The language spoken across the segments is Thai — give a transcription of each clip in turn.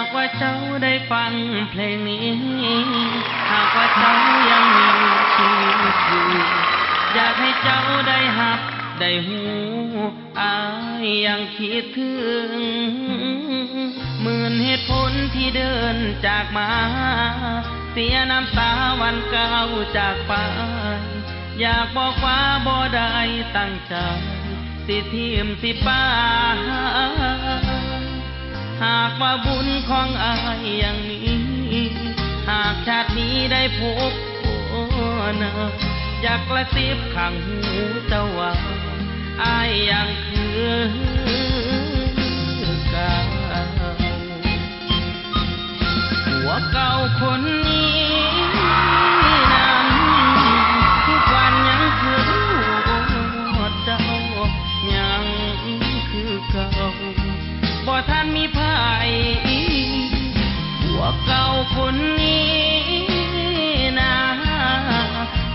ากว่าเจ้าได้ฟังเพลงนี้ หากว่าเจ้ายังมีชีวิตอยู่อยากให้เจ้าได้หับได้หูอายยังคิดถึงหมื่นเหตุผลที่เดินจากมา เสียน้ำตาวันเก่าจากไป อยากบอกว่าบ่ได้ตั้งใจ สิทีมสิป้า หากว่าบุญของอายอย่างนี้ หากชาตินี้ได้พบโอ้นาอยากกระซิบข้างหูเจ้าว่าอายยังคือเก่าหัวเก่าคนนี้นั้นทุกวันยังคือรูปเจ้ายังคือเก่าบ่ท่านมีภัย หัวเก่าคนนี้นะ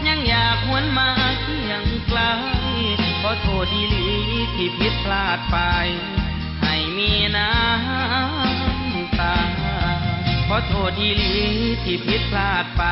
ยังอยากหวนมาเคียงไกลขอโทษดีลีที่ผิดพลาดไป ให้มีน้ำตาขอโทษดีลีที่ผิดพลาดไป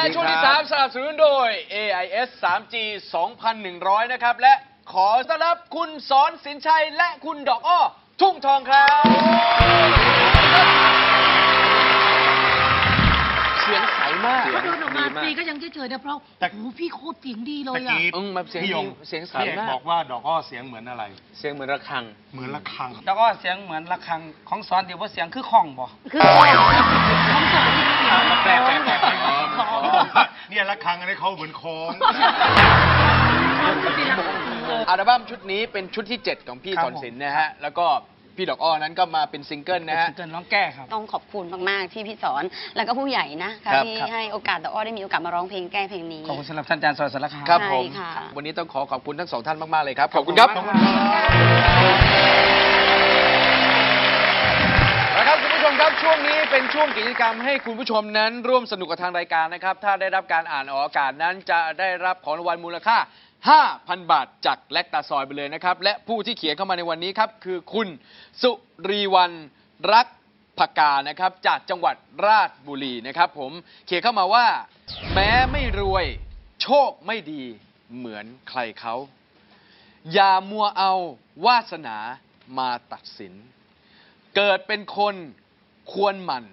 และช่วงที่ 3 สนับสนุนโดย AIS 3G 2100 นะครับ และขอต้อนรับคุณสอนสินชัยและคุณดอกอ้อ ทุ่งทองครับ เสียงใสมากเขาเดินออกมาดีตีก็ยังเฉยๆนะเพราะแต่ โอ้โหพี่โคตรเสียงดีเลตะยอะกี้อืมมันเสียงพี่ยงเสียงใสพี่เอกมาก บอกว่าดอกอ้อเสียงเหมือนอะไร เสียงเหมือนระฆัง เหมือนระฆัง แล้วก็เสียงเหมือนระฆังของสอนเดียวว่าเสียงคือข้องบ่ คือ อันนี้เขาเหมือนคล้อง อัลบั้มชุดนี้เป็นชุดที่ 7 ของพี่ครับสอนศิลป์นะฮะ แล้วก็พี่ดอกอ้อนั้นก็มาเป็นซิงเกิลนะฮะ เกินร้องแก้ครับ ต้องขอบคุณมากๆที่พี่สอนแล้วก็ผู้ใหญ่นะคะครับที่ครับ ให้โอกาสดอกอ้อได้มีโอกาสมาร้องเพลงแก้เพลงนี้ ขอบคุณสำหรับท่านอาจารย์สอนสารคาม ครับใช่ผมค่ะ วันนี้ต้องขอขอบคุณทั้งสองท่านมาก ๆ เลยครับ ขอบคุณครับ ขอบคุณครับ มครับช่วงนี้เป็นช่วงกิจกรรมให้คุณผู้ชมนั้นร่วมสนุกกับทางรายการนะครับ ถ้าได้รับการอ่านออกอากาศนั้นจะได้รับของรางวัลมูลค่า 5,000 บาทจากแลกตาซอยไปเลยนะครับ และผู้ที่เขียนเข้ามาในวันนี้ครับ คือคุณสุรีวันรักพกานะครับจากจังหวัดราชบุรีนะครับ ผมเขียนเข้ามาว่า แม้ไม่รวยโชคไม่ดีเหมือนใครเขา อย่ามัวเอาวาสนามาตัดสิน เกิดเป็นคน ควรหมั่น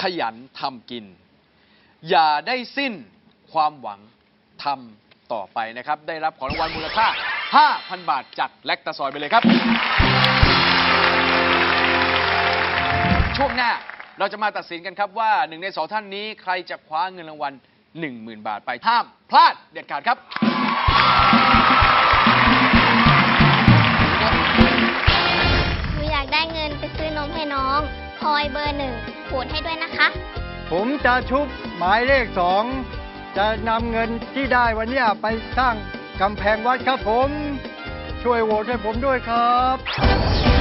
ขยันทำกิน อย่าได้สิ้นความหวังทำต่อไปนะครับ ได้รับของรางวัลมูลค่า 5,000 บาทจากแลคตาซอยไปเลยครับ ช่วงหน้าเราจะมาตัดสินกันครับว่าหนึ่งในสองท่านนี้ใครจะคว้าเงินรางวัล 10,000 บาทไปห้ามพลาดเด็ดขาดครับ ร์หนึ่งโหวตให้ด้วยนะคะ ผมจะชุบหมายเลขสอง จะนำเงินที่ได้วันเนี้ยไปสร้างกำแพงวัดครับผม ช่วยโหวตให้ผมด้วยครับ